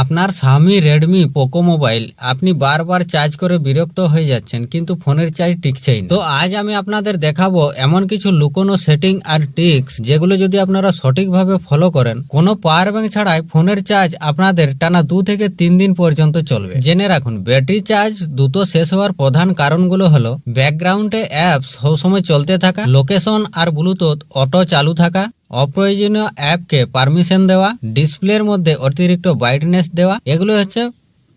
আপনার স্বামী Redmi Poco mobile আপনি বারবার চার্জ করে বিরক্ত হয়ে যাচ্ছেন, কিন্তু ফোনের চার্জ টিকছেই তো আজ আমি আপনাদের দেখাবো এমন কিছু লুকোনো সেটিং আর টিক্স যেগুলো যদি আপনারা সঠিকভাবে ফলো করেন, কোনো পাওয়ার ব্যাংক ছাড়াই ফোনের চার্জ আপনাদের টানা দু থেকে তিন দিন পর্যন্ত চলবে। জেনে রাখুন ব্যাটারি চার্জ দ্রুত শেষ হওয়ার প্রধান কারণগুলো হলো ব্যাকগ্রাউন্ডে অ্যাপ সবসময় চলতে থাকা লোকেশন আর ব্লুটুথ অটো চালু থাকা অপ্রয়োজনীয় অ্যাপকে পারমিশন দেওয়া ডিসপ্লের মধ্যে অতিরিক্ত ব্রাইটনেস দেওয়া, এগুলো হচ্ছে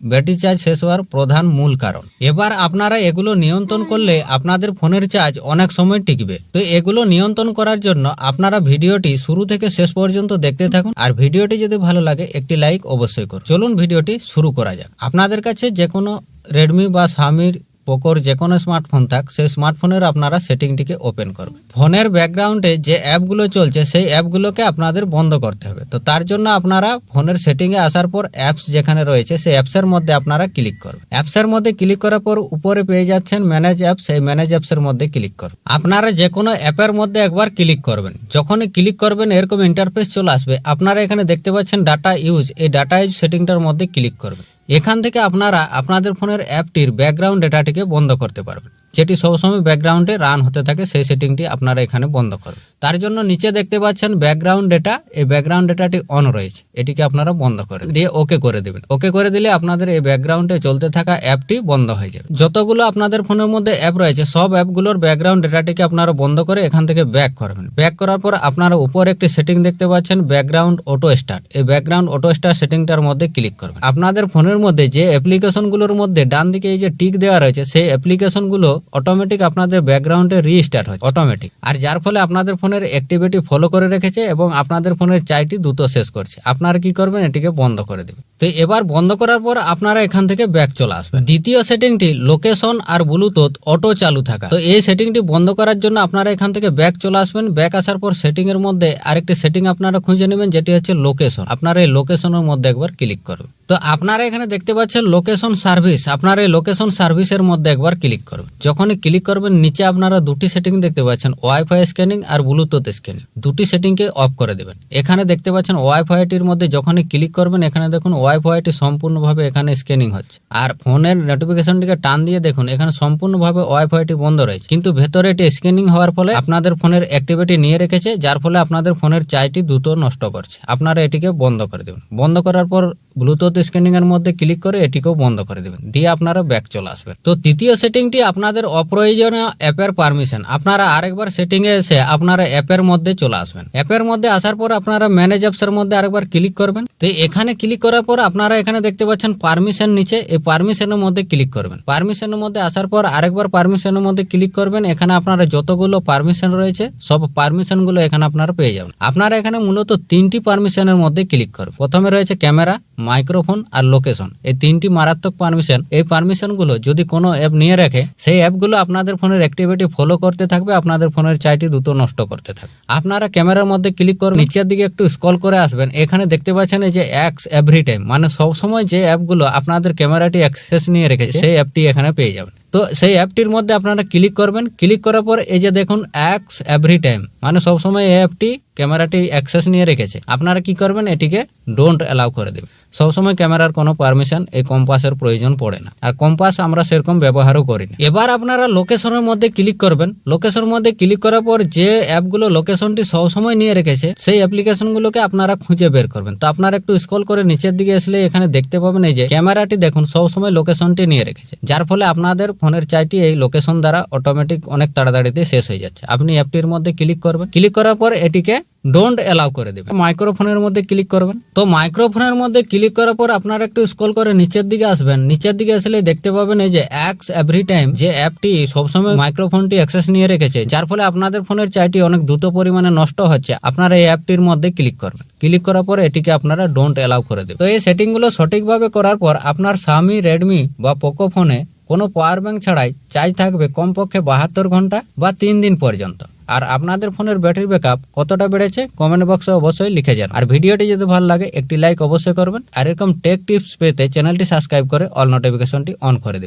ব্যাটারি চার্জ শেষ হওয়ার প্রধান মূল কারণ। এবার আপনারা এগুলো নিয়ন্ত্রণ করলে আপনাদের ফোনের চার্জ অনেক সময় টিকবে। তো এগুলো নিয়ন্ত্রণ করার জন্য আপনারা ভিডিওটি শুরু থেকে শেষ পর্যন্ত দেখতে থাকুন। আর ভিডিওটি যদি ভালো লাগে, একটি লাইক অবশ্যই করুন। চলুন ভিডিওটি শুরু করা যাক। আপনাদের কাছে যে কোনো রেডমি বা স্বামীর পোকোর যে কোনো স্মার্টফোন থাক, সেই স্মার্টফোনের আপনারা সেটিংটিকে ওপেন করবেন। ফোনের ব্যাকগ্রাউন্ডে যে অ্যাপগুলো চলছে, সেই অ্যাপগুলোকে আপনাদের বন্ধ করতে হবে। তো তার জন্য আপনারা ফোনের সেটিংয়ে আসার পর অ্যাপস যেখানে রয়েছে, সেই অ্যাপসের মধ্যে আপনারা ক্লিক করবেন। অ্যাপসের মধ্যে ক্লিক করার পর উপরে পেয়ে যাচ্ছেন ম্যানেজ অ্যাপস সেই ম্যানেজ অ্যাপসের মধ্যে ক্লিক করুন। আপনারা যে কোনো অ্যাপের মধ্যে একবার ক্লিক করবেন। যখনই ক্লিক করবেন, এরকম ইন্টারফেস চলে আসবে। আপনারা এখানে দেখতে পাচ্ছেন ডাটা ইউজ এই ডাটা ইউজ সেটিংটার মধ্যে ক্লিক করবেন। এখান থেকে আপনারা আপনাদের ফোনের অ্যাপটির ব্যাকগ্রাউন্ড ডেটাটিকে বন্ধ করতে পারবেন। যেটি সবসময় ব্যাকগ্রাউন্ডে রান হতে থাকে, সেই সেটিংটি আপনারা এখানে বন্ধ করবেন তার জন্য নিচে দেখতে পাচ্ছেন ব্যাকগ্রাউন্ড ডেটা এই ব্যাকগ্রাউন্ড ডেটাটি অন রয়েছে। এটিকে আপনারা বন্ধ করে দিয়ে ওকে করে দেবেন। ওকে করে দিলে আপনাদের এই ব্যাকগ্রাউন্ডে চলতে থাকা অ্যাপটি বন্ধ হয়ে যাবে। যতগুলো আপনাদের ফোনের মধ্যে অ্যাপ রয়েছে, সব অ্যাপগুলোর ব্যাকগ্রাউন্ড ডেটাটিকে আপনারা বন্ধ করে এখান থেকে ব্যাক করবেন। ব্যাক করার পর আপনারা উপরে একটি সেটিং দেখতে পাচ্ছেন ব্যাকগ্রাউন্ড অটো স্টার্ট এই ব্যাকগ্রাউন্ড অটো স্টার্ট সেটিংটার মধ্যে ক্লিক করবেন। আপনাদের ফোনের মধ্যে যে অ্যাপ্লিকেশনগুলোর মধ্যে ডান দিকে এই যে টিক দেওয়া রয়েছে, সেই অ্যাপ্লিকেশনগুলো অটোমেটিক আপনাদের ব্যাকগ্রাউন্ডে রিস্টার্ট হয় অটোমেটিক আর যার ফলে আপনাদের ফোনের অ্যাক্টিভিটি ফলো করে রেখেছে এবং আপনাদের ফোনের চাইটি দ্রুত শেষ করছে। আপনারা কি করবেন? এটিকে বন্ধ করে দেবেন। তো এবার বন্ধ করার পর আপনারা এখান থেকে ব্যাক চলে আসবেন। দ্বিতীয় সেটিংটি লোকেশন আর ব্লুটুথ অটো চালু থাকা। তো এই সেটিংটি বন্ধ করার জন্য আপনারা এখান থেকে ব্যাক চলে আসবেন। ব্যাক আসার পর সেটিং এর মধ্যে আরেকটি সেটিং আপনারা খুঁজে নেবেন, যেটি হচ্ছে লোকেশন আপনারা এই লোকেশনের মধ্যে একবার ক্লিক করবেন। তো আপনারা এখানে দেখতে পাচ্ছেন লোকেশন সার্ভিস আপনারা এই লোকেশন সার্ভিসের মধ্যে একবার ক্লিক করবেন। যখনই ক্লিক করবেন, নিচে আপনারা দুটি সেটিং দেখতে পাচ্ছেন ওয়াইফাই স্ক্যানিং আর ব্লুটুথ স্ক্যানিং দুটি সেটিংকে অফ করে দেবেন। এখানে দেখতে পাচ্ছেন ওয়াইফাইটির মধ্যে যখনই ক্লিক করবেন, এখানে দেখুন ওয়াইফাইটি সম্পূর্ণভাবে এখানে স্ক্যানিং হচ্ছে। আর ফোনের নোটিফিকেশনটিকে টান দিয়ে দেখুন, এখানে সম্পূর্ণভাবে ওয়াইফাইটি বন্ধ রয়েছে। কিন্তু ভেতরে এটি স্ক্যানিং হওয়ার ফলে আপনাদের ফোনের অ্যাক্টিভিটি নিয়ে রেখেছে, যার ফলে আপনাদের ফোনের চাইটি দ্রুত নষ্ট করছে। আপনারা এটিকে বন্ধ করে দেবেন। বন্ধ করার পর ব্লুটুথ স্ক্যানিং এর মধ্যে ক্লিক করে এটিকেও বন্ধ করে দেবেন। দিয়ে আপনারা ব্যাক চলে আসবেন। তো তৃতীয় সেটিংটি আপনাদের অপ্রয়োজনীয় অ্যাপের পারমিশন আপনারা আরেকবার সেটিং এ এসে আপনারা অ্যাপের মধ্যে চলে আসবেন। অ্যাপের মধ্যে আসার পর আপনারা ম্যানেজ অ্যাপস এর মধ্যে আরেকবার ক্লিক করবেন। তো এখানে ক্লিক করার পর আপনারা এখানে দেখতে পাচ্ছেন পারমিশন নিচে, এই পারমিশনের মধ্যে ক্লিক করবেন। পারমিশনের মধ্যে আসার পর আরেকবার পারমিশনের মধ্যে ক্লিক করবেন। এখানে আপনারা যতগুলো পারমিশন রয়েছে, সব পারমিশনগুলো এখানে আপনারা পেয়ে যাবেন। আপনারা এখানে মূলত তিনটি পারমিশনের মধ্যে ক্লিক করবেন। প্রথমে রয়েছে ক্যামেরা মাইক্রোফোন আর লোকেশন এই তিনটি মারাত্মক পারমিশন এই পারমিশনগুলো যদি কোনো অ্যাপ নিয়ে রাখে, সেই অ্যাপগুলো আপনাদের ফোনের অ্যাক্টিভিটি ফলো করতে থাকবে আপনাদের ফোনের চাইটি দ্রুত নষ্ট করতে থাকবে। আপনারা ক্যামেরার মধ্যে ক্লিক করে নিচের দিকে একটু স্কল করে আসবেন এখানে দেখতে পাচ্ছেন এই যে অ্যাক্স এভরি টাইম মানে সবসময় যে অ্যাপগুলো আপনাদের ক্যামেরাটি অ্যাক্সেস নিয়ে রেখেছে সেই অ্যাপটি এখানে পেয়ে যাবেন। তো সেই অ্যাপটির মধ্যে আপনারা ক্লিক করবেন। ক্লিক করার পর এই যে দেখুন অ্যাক্স এভরি টাইম মানে সবসময় এই অ্যাপটি ক্যামেরাটি অ্যাক্সেস নিয়ে রেখেছে। আপনারা কি করবেন, এটিকে ডোন্ট অ্যালাউ করে দেবেন। সবসময় ক্যামেরার কোনো পারমিশন এই কম্পাসের প্রয়োজন পড়ে না। আর কম্পাস আমরা সেরকম ব্যবহারও করি না। এবার আপনারা লোকেশনের মধ্যে ক্লিক করবেন। লোকেশনের মধ্যে ক্লিক করার পর যে অ্যাপগুলো লোকেশনটি সবসময় নিয়ে রেখেছে, সেই অ্যাপ্লিকেশনগুলোকে আপনারা খুঁজে বের করবেন। তো আপনারা একটু স্ক্রল করে নিচের দিকে আসলে এখানে দেখতে পাবেন এই যে ক্যামেরাটি দেখুন, সবসময় লোকেশনটি নিয়ে রেখেছে। যার ফলে আপনাদের ফোনের চাইটি এই লোকেশন দ্বারা অটোমেটিক অনেক তাড়াতাড়িতে শেষ হয়ে যাচ্ছে। আপনি অ্যাপটির মধ্যে ক্লিক করবেন। ক্লিক করার পর এটিকে ডোন্ট অ্যালাউ করে দেবেন। মাইক্রোফোনের মধ্যে ক্লিক করবেন। তো মাইক্রোফোনের মধ্যে ক্লিক করার পর আপনারা একটু স্ক্রল করে নিচের দিকে আসবেন। নিচের দিকে আসলে দেখতে পাবেন এই যে অ্যাক্স এভরি টাইম যে অ্যাপটি সবসময় মাইক্রোফোনটি অ্যাক্সেস নিয়ে রেখেছে। যার ফলে আপনাদের ফোনের চাইটি অনেক দ্রুত পরিমাণে নষ্ট হচ্ছে। আপনারা এই অ্যাপটির মধ্যে ক্লিক করবেন। ক্লিক করার পর এটিকে আপনারা ডোন্ট অ্যালাউ করে দেবেন। তো এই সেটিংগুলো সঠিকভাবে করার পর আপনার স্বামী রেডমি বা পোকো ফোনে কোনো পাওয়ার ব্যাঙ্ক ছাড়াই চার্জ থাকবে কমপক্ষে বাহাত্তর ঘণ্টা বা তিন দিন পর্যন্ত। আর আপনাদের ফোনের ব্যাটারি ব্যাকআপ কতটা বেড়েছে কমেন্ট বক্সে অবশ্যই লিখে যান আর ভিডিওটি যদি ভালো লাগে, একটি লাইক অবশ্যই করবেন। আর এরকম টেক টিপস পেতে চ্যানেলটি সাবস্ক্রাইব করে অল নোটিফিকেশনটি অন করে দিন